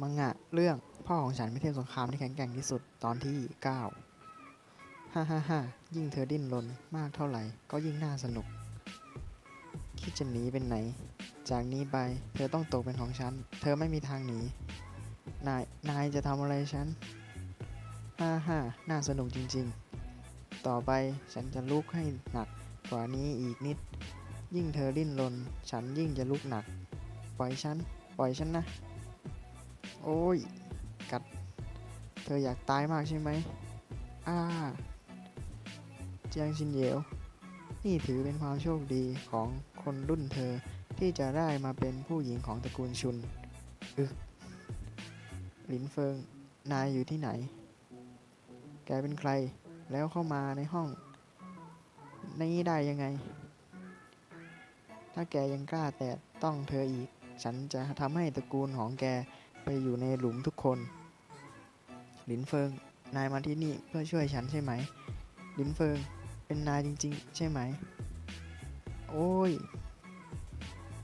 มังงะเรื่องพ่อของฉันไม่เทพสงครามที่แข็งแกร่งที่สุดตอนที่ 9 ฮ่าฮ่าฮ่ายิ่งเธอดิ้นรนมากเท่าไหร่ ก็ยิ่งน่าสนุก คิดจะหนีเป็นไหน จากนี้ไปเธอต้องตกเป็นของฉัน เธอไม่มีทางหนี นาย นายจะทำอะไรฉัน ฮ่าฮ่าน่าสนุกจริง ๆ ต่อไปฉันจะลุกให้หนักกว่านี้อีกนิด ยิ่งเธอดิ้นรน ฉันยิ่งจะลุกหนัก ปล่อยฉัน ปล่อยฉันนะ โอ้ย กัด เธออยากตายมากใช่ไหมอ้าเจียงชินเยวนี่ถือเป็นความโชคดีของคนรุ่นเธอที่จะได้มาเป็นผู้หญิงของตระกูลชุนอึกหลินเฟิง นายอยู่ที่ไหน แกเป็นใคร แล้วเข้ามาในห้อง นี้ได้ยังไง ถ้าแกยังกล้าแตะต้องเธออีก ฉันจะทำให้ตระกูลของแก ไปอยู่ในหลุมทุกคน หลินเฟิง นายมาที่นี่เพื่อช่วยฉันใช่ไหม หลินเฟิง เป็นนายจริง ๆ ใช่ไหม โอ้ย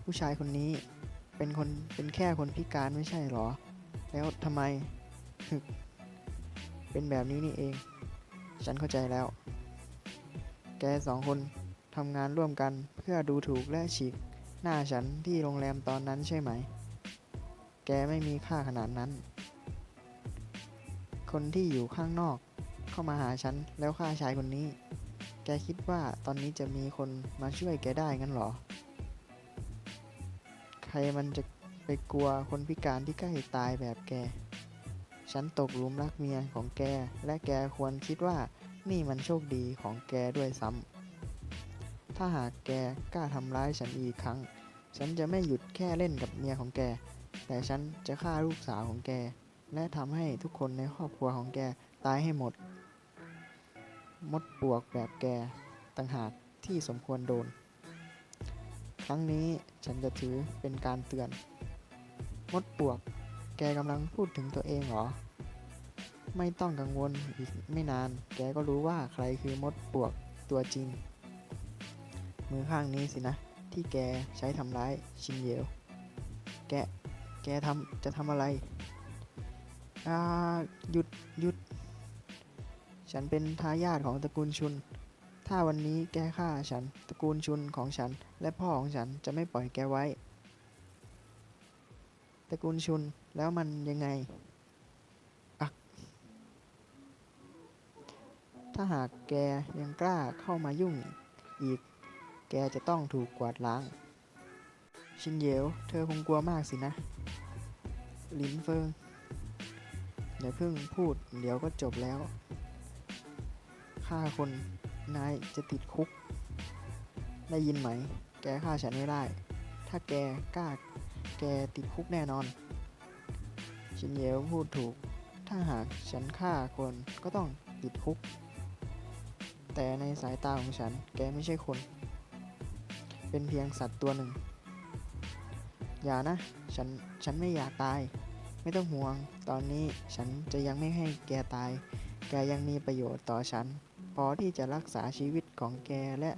ผู้ชายคนนี้เป็นคนเป็นแค่คนพิการไม่ใช่หรอ แล้วทำไม เป็นแบบนี้นี่เอง ฉันเข้าใจแล้ว แกสองคนทำงานร่วมกันเพื่อดูถูกและฉีก หน้าฉันที่โรงแรมตอนนั้นใช่ไหม แกไม่มีค่าขนาดนั้น คนที่อยู่ข้างนอกเข้ามาหาฉันแล้วฆ่าชายคนนี้ แกคิดว่าตอนนี้จะมีคนมาช่วยแกได้งั้นหรอ ใครมันจะไปกลัวคนพิการที่ใกล้ตายแบบแก ฉันตกหลุมรักเมียของแก และแกควรคิดว่านี่มันโชคดีของแกด้วยซ้ำ ถ้าหากแกกล้าทำร้ายฉันอีกครั้ง ฉันจะไม่หยุดแค่เล่นกับเมียของแก แต่ฉันจะฆ่าลูกสาวของแก และทำให้ทุกคนในครอบครัวของแกตายให้หมด มดปลวกแบบแกต่างหากที่สมควรโดน ครั้งนี้ฉันจะถือเป็นการเตือน มดปลวก แกกำลังพูดถึงตัวเองเหรอ ไม่ต้องกังวลอีกไม่นาน แกก็รู้ว่าใครคือมดปลวกตัวจริง มือข้างนี้สินะ ที่แกใช้ทำร้ายชินเยวแก แกทำจะทำอะไร อ่า หยุดหยุด ฉันเป็นทายาทของตระกูลชุน ถ้าวันนี้แกฆ่าฉัน ตระกูลชุนของฉัน และพ่อของฉันจะไม่ปล่อยแกไว้ ตระกูลชุน แล้วมันยังไง อัก ถ้าหากแกยังกล้าเข้ามายุ่งอีก แกจะต้องถูกกวาดล้าง ชินเยว เธอคงกลัวมากสินะ ลินเฟิงอย่าเพิ่งพูด เดี๋ยวก็จบแล้วฆ่าคนนายจะติดคุก ได้ยินไหม แกฆ่าฉันไม่ได้ ถ้าแกกล้า แกติดคุกแน่นอน ชินเยวพูดถูก ถ้าหากฉันฆ่าคนก็ต้องติดคุก แต่ในสายตาของฉัน แกไม่ใช่คน เป็นเพียงสัตว์ตัวหนึ่ง อย่านะ ฉัน ฉันไม่อยากตาย ไม่ต้องห่วง ตอนนี้ฉันจะยังไม่ให้แกตาย แกยังมีประโยชน์ต่อฉัน พอที่จะรักษาชีวิตของแกและ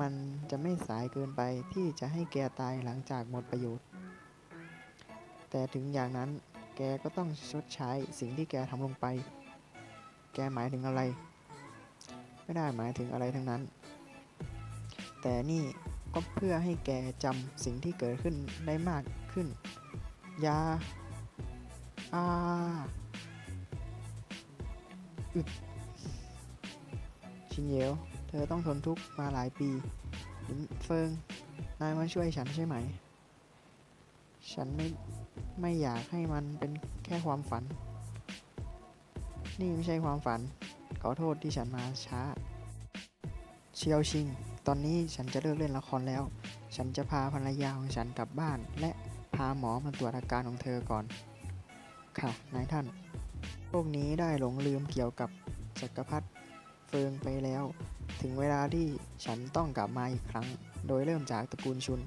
มันจะไม่สายเกินไปที่จะให้แกตายหลังจากหมดประโยชน์ แต่ถึงอย่างนั้นแกก็ต้องชดใช้สิ่งที่แกทำลงไป แกหมายถึงอะไร ไม่ได้หมายถึงอะไรทั้งนั้น แต่นี่ ก็เพื่อให้แกจำสิ่งที่เกิดขึ้นได้มากขึ้น ยาอาอึดชินเยวเธอต้องทนทุกข์มาหลายปีหลินเฟิงนายมาช่วยฉันใช่ไหม ฉันไม่ไม่อยากให้มันเป็นแค่ความฝัน นี่ไม่ใช่ความฝัน ขอโทษที่ฉันมาช้า เชียวชิง ตอนนี้ฉันจะเลิกเล่นละครแล้ว ฉันจะพาภรรยาของฉันกลับบ้าน และพาหมอมาตรวจอาการของเธอก่อน ค่ะ นายท่าน พวกนี้ได้หลงลืมเกี่ยวกับจักรพรรดิเฟิงไปแล้ว ถึงเวลาที่ฉันต้องกลับมาอีกครั้ง โดยเริ่มจากตระกูลชุน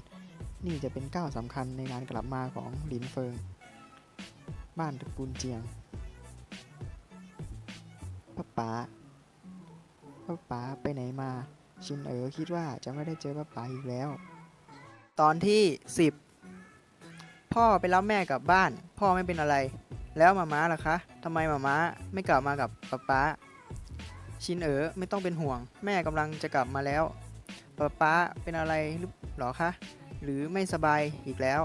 นี่จะเป็นก้าวสำคัญในการกลับมาของหลินเฟิง บ้านตระกูลเจียงป้าป๋าป้าป๋าไปไหนมา ชินเอ๋อคิดว่าจะไม่ได้เจอป้าป๋าอีกแล้ว ตอนที่ 10พพ่อไปรับแม่กลับบ้าน พ่อไม่เป็นอะไร แล้วมาม้าล่ะคะทำไมมาม้าไม่กลับมากับป๊าป๊าชินเอ๋อไม่ต้องเป็นห่วง แม่กำลังจะกลับมาแล้วป๊าป๊าเป็นอะไรหรือหรอคะหรือไม่สบายอีกแล้ว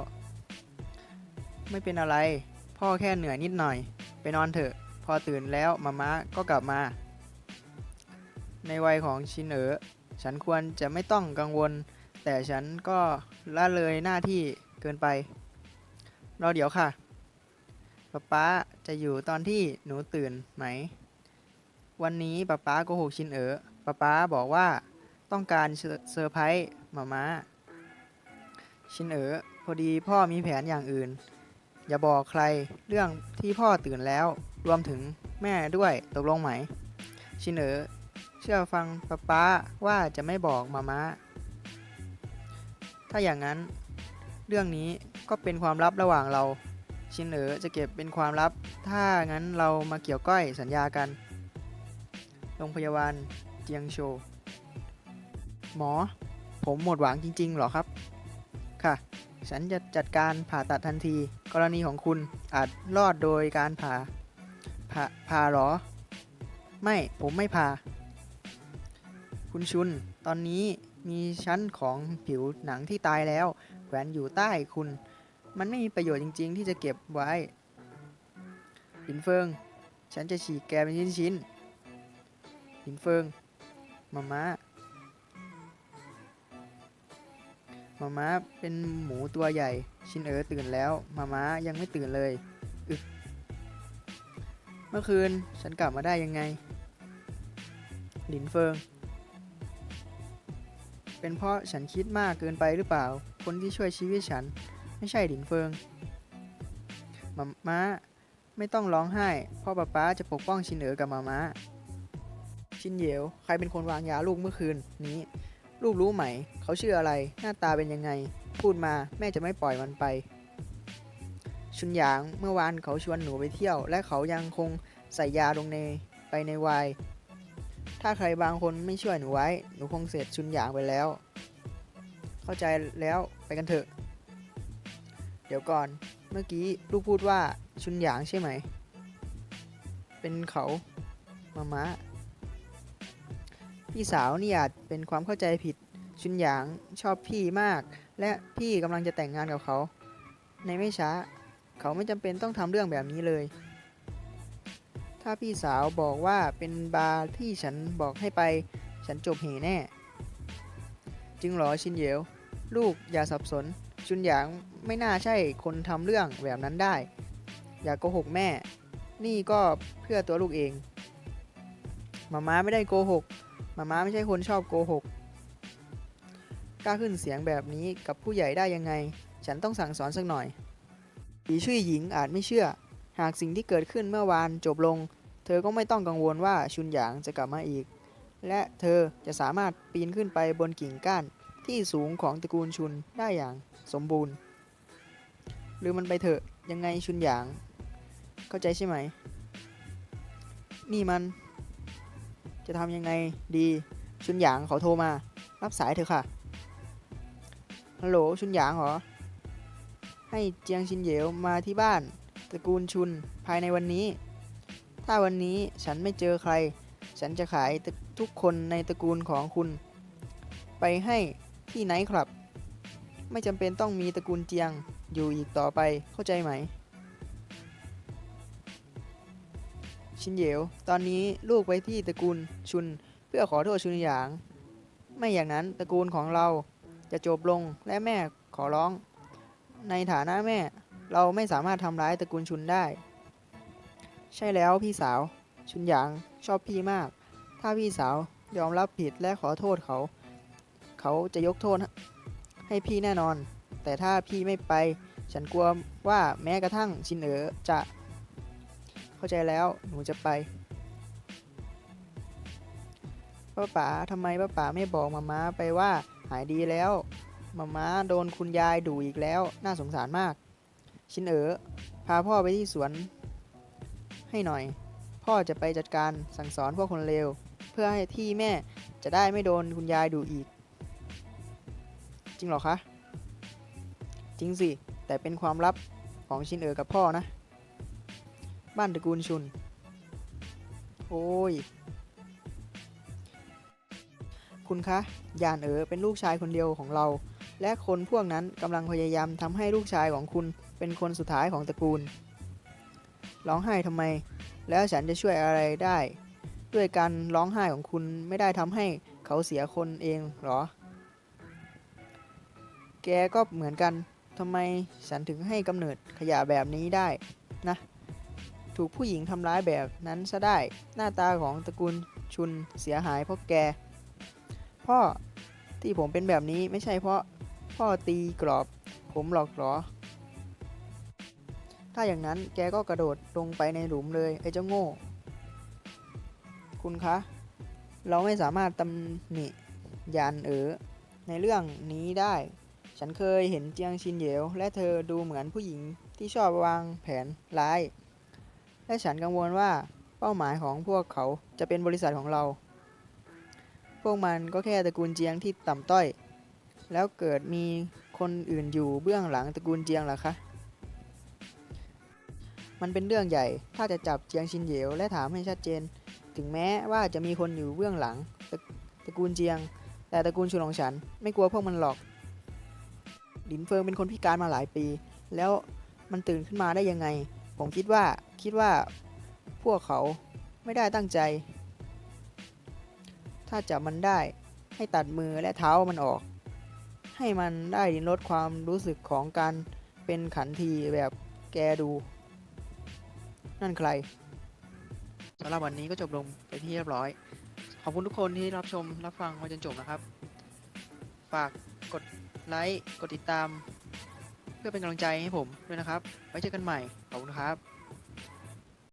ไม่เป็นอะไร พ่อแค่เหนื่อยนิดหน่อย ไปนอนเถอะ พอตื่นแล้วมาม้าก็กลับมา ในวัยของชินเอ๋อ ฉันควรจะไม่ต้องกังวล แต่ฉันก็ละเลยหน้าที่เกินไป รอเดี๋ยวค่ะป๊าป๊าจะอยู่ตอนที่หนูตื่นไหม วันนี้ป๊าป๊าโกหกชินเอ๋อป๊าป๊าบอกว่าต้องการเซอร์ไพรส์มามาชินเอ๋อพอดีพ่อมีแผนอย่างอื่น อย่าบอกใครเรื่องที่พ่อตื่นแล้ว รวมถึงแม่ด้วยตกลงไหม ชินเอ๋อ เชื่อฟังป๊าป๊าว่าจะไม่บอกมาม้า ถ้าอย่างนั้น เรื่องนี้ก็เป็นความลับระหว่างเรา ชินเอ๋อจะเก็บเป็นความลับ ถ้างั้นเรามาเกี่ยวก้อยสัญญากัน โรงพยาบาลเจียงโชวหมอ ผมหมดหวังจริงๆเหรอครับ ค่ะ ฉันจะจัดการผ่าตัดทันที กรณีของคุณอาจรอดโดยการผ่าผ่าผ่าหรอ ไม่ ผมไม่ผ่า คุณชุน ตอนนี้มีชั้นของผิวหนังที่ตายแล้วแขวนอยู่ใต้คุณ มันไม่มีประโยชน์จริง ๆ ที่จะเก็บไว้หินเฟิง ฉันจะฉีกแกเป็นชิ้นๆหินเฟิงมาม่ามาม่าเป็นหมูตัวใหญ่ ชินเอ๋อตื่นแล้ว มาม่ายังไม่ตื่นเลยอึเมื่อคืนฉันกลับมาได้ยังไง หลินเฟิง เป็นเพราะฉันคิดมากเกินไปหรือเปล่า คนที่ช่วยชีวิตฉัน ไม่ใช่หลินเฟิงมาม้าไม่ต้องร้องไห้ พ่อป๊าป๊าจะปกป้องชินเอ๋อกับมาม้า ชินเหยว ใครเป็นคนวางยาลูกเมื่อคืนนี้ ลูกรู้ไหม เขาชื่ออะไร หน้าตาเป็นยังไง พูดมาแม่จะไม่ปล่อยมันไป ชุนหยางเมื่อวานเขาชวนหนูไปเที่ยว และเขายังคงใส่ยาลงในไปในวน์ ถ้าใครบางคนไม่ช่วยหนูไว้ หนูคงเสร็จชุนหยางไปแล้ว เข้าใจแล้วไปกันเถอะ เดี๋ยวก่อน เมื่อกี้ลูกพูดว่าชุนหยางใช่ไหม เป็นเขามามาพี่สาวนี่อาจเป็นความเข้าใจผิด ชุนหยางชอบพี่มาก และพี่กำลังจะแต่งงานกับเขา ในไม่ช้า เขาไม่จำเป็นต้องทำเรื่องแบบนี้เลย ถ้าพี่สาวบอกว่าเป็นบาร์ที่ฉันบอกให้ไป ฉันจบเหแน่จริงหรอชินเหยว ลูกอย่าสับสน ชุนหยางไม่น่าใช่คนทำเรื่องแบบนั้นได้ อย่าโกหกแม่ นี่ก็เพื่อตัวลูกเองมาม้าไม่ได้โกหกมาม้าไม่ใช่คนชอบโกหกกล้าขึ้นเสียงแบบนี้กับผู้ใหญ่ได้ยังไง ฉันต้องสั่งสอนสักหน่อยผีชื่อหญิงอาจไม่เชื่อ หากสิ่งที่เกิดขึ้นเมื่อวานจบลง เธอก็ไม่ต้องกังวลว่าชุนหยางจะกลับมาอีก และเธอจะสามารถปีนขึ้นไปบนกิ่งก้านที่สูงของตระกูลชุนได้อย่างสมบูรณ์ หรือมันไปเถอะยังไงชุนหยาง เข้าใจใช่ไหม นี่มันจะทำยังไงดีชุนหยางเขาโทรมา รับสายเถอะค่ะฮัลโหลชุนหยางเหรอให้เจียงชินเหยวมาที่บ้าน ตระกูลชุนภายในวันนี้ ถ้าวันนี้ฉันไม่เจอใคร ฉันจะขายทุกคนในตระกูลของคุณ ไปให้ที่ไหนครับ ไม่จำเป็นต้องมีตระกูลเจียงอยู่อีกต่อไปเข้าใจไหม ชินเหยวตอนนี้ลูกไปที่ตระกูลชุนเพื่อขอโทษชุนหยาง ไม่อย่างนั้นตระกูลของเราจะจบลงและแม่ขอร้อง ในฐานะแม่ เราไม่สามารถทำร้ายตระกูลชุนได้ ใช่แล้วพี่สาว ชุนหยางชอบพี่มาก ถ้าพี่สาวยอมรับผิดและขอโทษเขา เขาจะยกโทษให้พี่แน่นอน แต่ถ้าพี่ไม่ไป ฉันกลัวว่าแม้กระทั่งชินเอ๋อจะ เข้าใจแล้วหนูจะไปป้าป๋าทำไมป้าป๋าไม่บอกมาม้าไปว่าหายดีแล้วมาม้าโดนคุณยายดุอีกแล้ว น่าสงสารมาก ชินเอ๋อพาพ่อไปที่สวนให้หน่อย พ่อจะไปจัดการสั่งสอนพวกคนเลวเพื่อให้ที่แม่จะได้ไม่โดนคุณยายดุอีก จริงหรอคะ จริงสิ แต่เป็นความลับของชินเอ๋อกับพ่อนะ บ้านตระกูลชุน โอ้ย คุณคะ ยานเอ๋อเป็นลูกชายคนเดียวของเรา และคนพวกนั้นกำลังพยายามทำให้ลูกชายของคุณเป็นคนสุดท้ายของตระกูล ร้องไห้ทำไม แล้วฉันจะช่วยอะไรได้ ด้วยการร้องไห้ของคุณไม่ได้ทำให้เขาเสียคนเองหรอ แกก็เหมือนกันทำไมฉันถึงให้กำเนิดขยะแบบนี้ได้นะ ถูกผู้หญิงทำร้ายแบบนั้นซะได้ หน้าตาของตระกูลชุนเสียหายเพราะแก พ่อที่ผมเป็นแบบนี้ไม่ใช่เพราะพ่อตีกรอบ ผมหรอกหรอ ถ้าอย่างนั้นแกก็กระโดดลงไปในหลุมเลยไอ้เจ้าโง่ คุณคะ เราไม่สามารถตำหนิยานเอ๋อในเรื่องนี้ได้ ฉันเคยเห็นเจียงชินเหยว และเธอดูเหมือนผู้หญิงที่ชอบวางแผนร้าย และฉันกังวลว่าเป้าหมายของพวกเขาจะเป็นบริษัทของเรา พวกมันก็แค่ตระกูลเจียงที่ต่ำต้อย แล้วเกิดมีคนอื่นอยู่เบื้องหลังตระกูลเจียงล่ะคะ มันเป็นเรื่องใหญ่ ถ้าจะจับเจียงชินเหยวและถามให้ชัดเจน ถึงแม้ว่าจะมีคนอยู่เบื้องหลังตระตระกูลเจียง แต่ตระกูลชุนองฉันไม่กลัวพวกมันหรอก หลินเฟิงเป็นคนพิการมาหลายปี แล้วมันตื่นขึ้นมาได้ยังไง ผมคิดว่าคิดว่าพวกเขาไม่ได้ตั้งใจ ถ้าจับมันได้ให้ตัดมือและเท้ามันออก ให้มันได้ลิ้มรสความรู้สึกของการเป็นขันทีแบบแกดู นั่นใครสำหรับวันนี้ก็จบลงไปที่เรียบร้อย ขอบคุณทุกคนที่รับชมรับฟังมาจนจบนะครับ ฝากกดไลค์กดติดตาม เพื่อเป็นกำลังใจให้ผมด้วยนะครับ ไว้เจอกันใหม่ ขอบคุณครับ